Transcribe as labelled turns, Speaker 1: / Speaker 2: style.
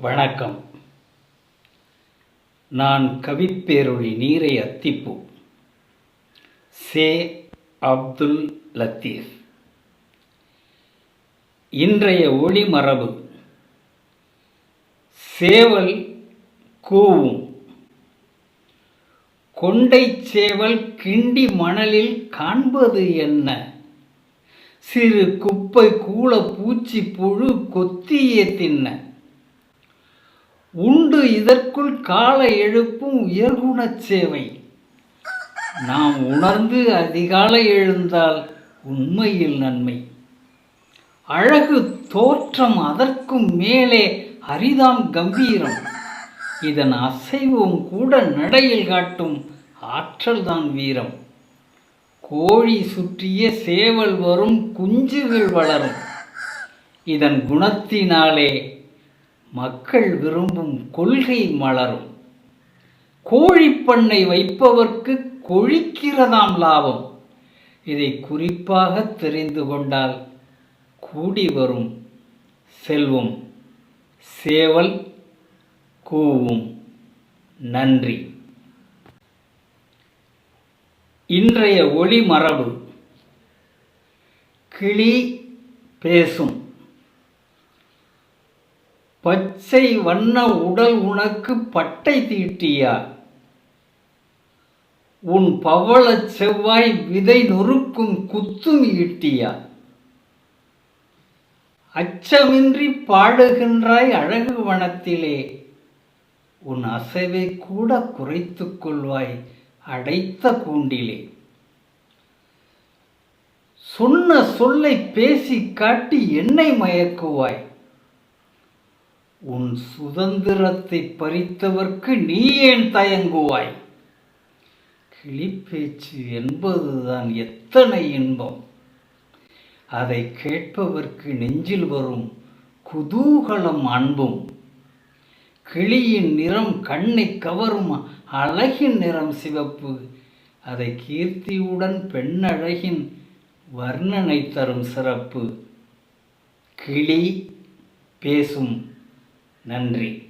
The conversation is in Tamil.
Speaker 1: வணக்கம். நான் கவிப்பேரொழி நீரை அத்திப்பு. சே அப்துல் லத்தீஃப். இன்றைய ஒளிமரபு சேவல் கூவும். கொண்டை சேவல் கிண்டி மணலில் காண்பது என்ன? சிறு குப்பை கூள பூச்சி புழு கொத்தியே தின்ன. உண்டு இதற்குள் காலை எழுப்பும் உயர்குணச் சேவை. நாம் உணர்ந்து அதிகாலை எழுந்தால் உண்மையில் நன்மை. அழகு தோற்றம் அதற்கும் மேலே அரிதாம் கம்பீரம். இதன் அசைவும் கூட நடையில் காட்டும் ஆற்றல்தான் வீரம். கோழி சுற்றிய சேவல் வரும் குஞ்சுகள் வளரும். இதன் குணத்தினாலே மக்கள் விரும்பும் கொள்கை மலரும். கோழிப்பண்ணை வைப்பவர்க்கு கொழிக்கிறதாம் லாபம். இதை குறிப்பாக தெரிந்து கொண்டால் கூடி வரும் செல்வம் சேவல் கூவும். நன்றி. இன்றைய ஒளி மரபு கிளி பேசும். பச்சை வண்ண உடல் உனக்கு பட்டை தீட்டியார் உன் பவளச் செவ்வாய் விதை நொறுக்கும் குத்தும் ஈட்டியார் அச்சமின்றி பாடுகின்றாய் அழகு வனத்திலே. உன் அசைவை கூட குறைத்துக் கொள்வாய் அடைத்த கூண்டிலே. சொன்ன சொல்லை பேசி காட்டி என்னை மயக்குவாய். உன் சுதந்திரத்தை பறித்தவர்க்கு நீ ஏன் தயங்குவாய்? கிளிப்பேச்சு என்பதுதான் எத்தனை இன்பம். அதை கேட்பவர்க்கு நெஞ்சில் வரும் குதூகலம் அன்பும். கிளியின் நிறம் கண்ணை கவரும் அழகின் நிறம் சிவப்பு. அதை கீர்த்தியுடன் பெண்ணழகின் வர்ணனை தரும் சிறப்பு. கிளி பேசும் நன்றி.